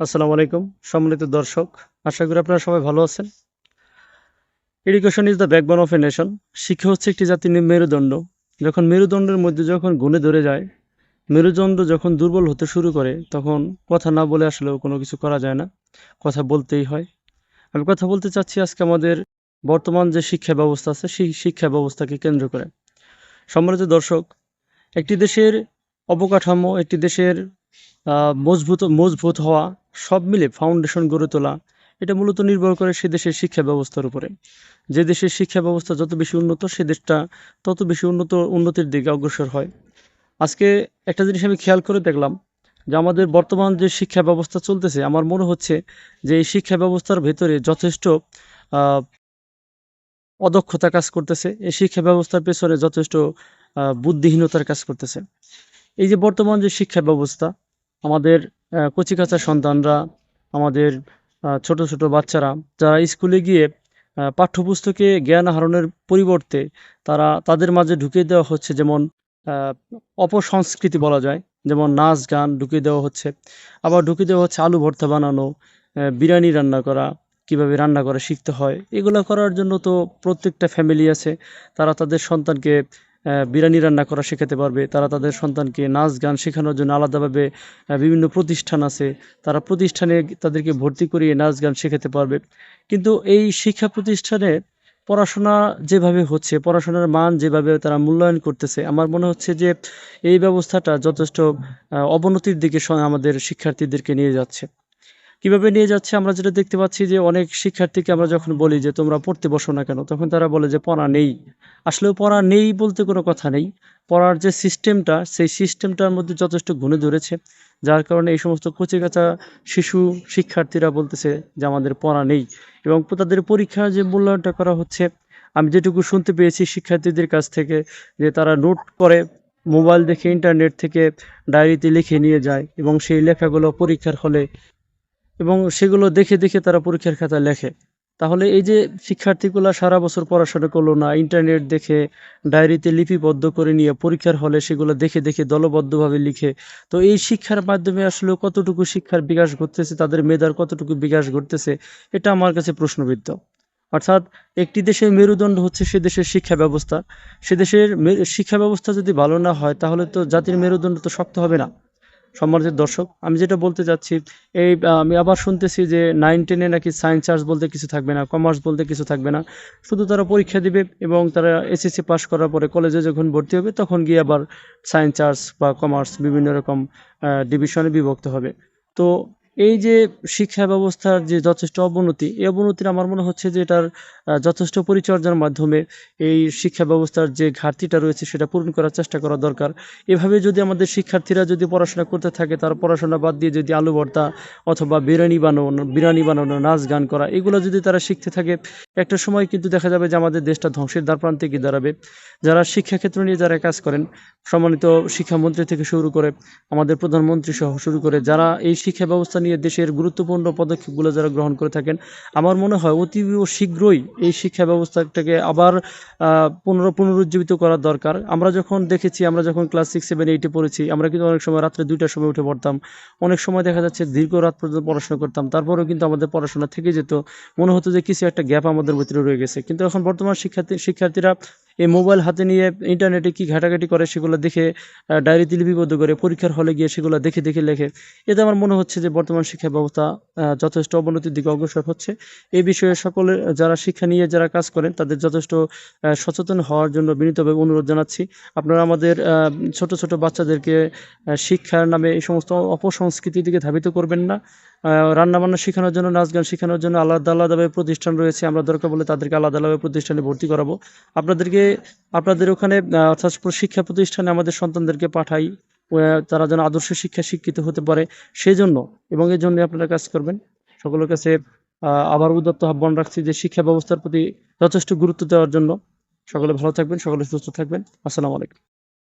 আসসালামু আলাইকুম, সম্মানিত দর্শক, আশা করি আপনারা সবাই ভালো আছেন। Education is the backbone of a nation শিক্ষা হচ্ছে একটি জাতির মেরুদণ্ড। যখন মেরুদণ্ডের মধ্যে যখন গুণে ধরে যায়, মেরুদণ্ড যখন দুর্বল হতে শুরু করে, তখন কথা না বলে আসলেও কোনো কিছু করা যায় না। কথা বলতেই হয়। আমি কথা বলতে চাচ্ছি আজকে আমাদের বর্তমান যে শিক্ষা ব্যবস্থা আছে, সেই শিক্ষা ব্যবস্থাকে কেন্দ্র করে। সম্মানিত দর্শক, একটি দেশের অবকাঠামো, একটি দেশের মজবুত মজবুত হওয়া, সব মিলে ফাউন্ডেশন গড়ে তোলা, এটা মূলত নির্ভর করে সে দেশের শিক্ষা ব্যবস্থার উপরে। যে দেশের শিক্ষা ব্যবস্থা যত বেশি উন্নত, সে দেশটা তত বেশি উন্নত, উন্নতির দিকে অগ্রসর হয়। আজকে একটা জিনিস আমি খেয়াল করে দেখলাম, যে আমাদের বর্তমান যে শিক্ষা ব্যবস্থা চলতেছে, আমার মনে হচ্ছে যে এই শিক্ষা ব্যবস্থার ভেতরে যথেষ্ট অদক্ষতা কাজ করতেছে। এই শিক্ষা ব্যবস্থার পেছনে যথেষ্ট বুদ্ধিহীনতার কাজ করতেছে। এই যে বর্তমান যে শিক্ষা ব্যবস্থা, আমাদের কচিকাঁচা সন্তানরা, আমাদের ছোট ছোট বাচ্চারা, যারা স্কুলে গিয়ে পাঠ্যপুস্তকে জ্ঞান আহরণের পরিবর্তে তারা, তাদের মাঝে ঢুকিয়ে দেওয়া হচ্ছে যেমন অপসংস্কৃতি বলা যায়, যেমন নাচ গান ঢুকিয়ে দেওয়া হচ্ছে। আবার ঢুকিয়ে দেওয়া হচ্ছে আলু ভর্তা বানানো বিরিয়ানি রান্না করা, কীভাবে রান্না করা শিখতে হয়, এগুলো করার জন্য তো প্রত্যেকটা ফ্যামিলি আছে। তারা তাদের সন্তানকে বিরিয়ানি রান্না করা শেখাতে পারবে। তারা তাদের সন্তানকে নাচ গান শেখানোর জন্য আলাদাভাবে বিভিন্ন প্রতিষ্ঠান আছে। তারা প্রতিষ্ঠানে তাদেরকে ভর্তি করিয়ে নাচ গান শেখাতে পারবে। কিন্তু এই শিক্ষা প্রতিষ্ঠানে পড়াশোনা যেভাবে হচ্ছে, পড়াশোনার মান যেভাবে তারা মূল্যায়ন করতেছে, আমার মনে হচ্ছে যে এই ব্যবস্থাটা যথেষ্ট অবনতির দিকে আমাদের শিক্ষার্থীদেরকে নিয়ে যাচ্ছে। কীভাবে নিয়ে যাচ্ছে আমরা যেটা দেখতে পাচ্ছি যে অনেক শিক্ষার্থীকে আমরা যখন বলি যে তোমরা পড়তে বসো না কেন, তখন তারা বলে যে পড়া নেই। আসলেও পড়া নেই বলতে কোনো কথা নেই। পড়ার যে সিস্টেমটা, সেই সিস্টেমটার মধ্যে যথেষ্ট গুণে ধরেছে, যার কারণে এই সমস্ত কচিকাঁচা শিশু শিক্ষার্থীরা বলতেছে যে আমাদের পড়া নেই। এবং তাদের পরীক্ষার যে মূল্যায়নটা করা হচ্ছে, আমি যেটুকু শুনতে পেয়েছি শিক্ষার্থীদের কাছ থেকে, যে তারা নোট করে মোবাইল দেখে ইন্টারনেট থেকে ডায়েরিতে লিখে নিয়ে যায় এবং সেই লেখাগুলো পরীক্ষার হলে এবং সেগুলো দেখে দেখে তারা পরীক্ষার খাতায় লেখে। তাহলে এই যে শিক্ষার্থীগুলো সারা বছর পড়াশোনা করল না, ইন্টারনেট দেখে, ডায়েরিতে লিপিবদ্ধ করে নিয়ে পরীক্ষার হলে সেগুলো দেখে দেখে দলবদ্ধভাবে লিখে, তো এই শিক্ষার মাধ্যমে আসলে কতটুকু শিক্ষার বিকাশ ঘটতেছে, তাদের মেধার কতটুকু বিকাশ ঘটতেছে, এটা আমার কাছে প্রশ্নবিদ্ধ। অর্থাৎ একটি দেশের মেরুদণ্ড হচ্ছে সে দেশের শিক্ষা ব্যবস্থা। সে দেশের শিক্ষা ব্যবস্থা যদি ভালো না হয়, তাহলে তো জাতির মেরুদণ্ড তো শক্ত হবে না। সম্মানিত দর্শক, আমি যেটা বলতে চাচ্ছি এই আমি আবার শুনতেছি যে নাইন টেনে নাকি সায়েন্স আর্টস বলতে কিছু থাকবে না কমার্স বলতে কিছু থাকবে না। শুধু তারা পরীক্ষা দিবে এবং তারা এসএসসি পাস করার পরে কলেজে যখন ভর্তি হবে, তখন গিয়ে আবার সায়েন্স আর্টস বা কমার্স বিভিন্ন রকম ডিভিশনে বিভক্ত হবে। তো এই যে শিক্ষা ব্যবস্থার যে যথেষ্ট অবনতি, এই অবনতির আমার মনে হচ্ছে যে এটার যথেষ্ট পরিচর্যার মাধ্যমে এই শিক্ষা ব্যবস্থার যে ঘাটতিটা রয়েছে সেটা পূরণ করার চেষ্টা করা দরকার। এভাবে যদি আমাদের শিক্ষার্থীরা যদি পড়াশোনা করতে থাকে, তার পড়াশোনা বাদ দিয়ে যদি আলু ভর্তা অথবা বিরিয়ানি বানানো বিরিয়ানি বানানো, নাচ গান করা, এগুলো যদি তারা শিখতে থাকে একটা সময় কিন্তু দেখা যাবে যে আমাদের দেশটা ধ্বংসের দ্বার প্রান্তে গিয়ে দাঁড়াবে। যারা শিক্ষাক্ষেত্র নিয়ে যারা কাজ করেন, সম্মানিত শিক্ষামন্ত্রী থেকে শুরু করে আমাদের প্রধানমন্ত্রী সহ শুরু করে যারা এই শিক্ষা ব্যবস্থা নিয়ে দেশের গুরুত্বপূর্ণ পদক্ষেপগুলো যারা গ্রহণ করে থাকেন, আমার মনে হয় অতি শীঘ্রই এই শিক্ষা ব্যবস্থাটাকে আবার পুনর পুনরুজ্জীবিত করার দরকার। আমরা যখন দেখেছি, আমরা যখন ক্লাস সিক্স, সেভেন, এইটে পড়েছি, আমরা কিন্তু অনেক সময় রাত্রে দুইটার সময় উঠে পড়তাম। অনেক সময় দেখা যাচ্ছে দীর্ঘ রাত পর্যন্ত পড়াশোনা করতাম। তারপরেও কিন্তু আমাদের পড়াশোনা থেকে যেত। মনে হতো যে কিছু একটা গ্যাপ আমাদের ভিতরে রয়ে গেছে। কিন্তু এখন বর্তমান শিক্ষার্থী শিক্ষার্থীরা এই মোবাইল হাতে নিয়ে ইন্টারনেটে কি ঘাটাঘাটি করে সেগুলো দেখে ডায়েরিতে লিপিবদ্ধ করে, পরীক্ষার হলে গিয়ে সেগুলো দেখে দেখে লেখে। এতে আমার মনে হচ্ছে যে বর্তমান শিক্ষা ব্যবস্থা যথেষ্ট অবনতির দিকে অগ্রসর হচ্ছে। এই বিষয়ে সকলে, যারা শিক্ষা নিয়ে যারা কাজ করেন, তাদের যথেষ্ট সচেতন হওয়ার জন্য বিনীতভাবে অনুরোধ জানাচ্ছি। আপনারা আমাদের ছোট ছোট বাচ্চাদেরকে শিক্ষার নামে এই সমস্ত অপসংস্কৃতির দিকে ধাবিত করবেন না। রান্না বান্না শেখানোর জন্য, নাচ গান শেখানোর জন্য আলাদা আলাদাভাবে প্রতিষ্ঠান রয়েছে। আমরা দরকার বলে তাদেরকে আলাদা আলাদাভাবে প্রতিষ্ঠানে ভর্তি করাবো। আপনাদেরকে আপনাদের ওখানে অর্থাৎ শিক্ষা প্রতিষ্ঠানে আমাদের সন্তানদেরকে পাঠাই তারা যেন আদর্শ শিক্ষা শিক্ষিত হতে পারে সেই জন্য এবং এই জন্য আপনারা কাজ করবেন। সকলের কাছে আবার উদ্যত্ত আহ্বান রাখছি যে শিক্ষা ব্যবস্থার প্রতি যথেষ্ট গুরুত্ব দেওয়ার জন্য। সকলে ভালো থাকবেন, সকলে সুস্থ থাকবেন। আসসালামু আলাইকুম।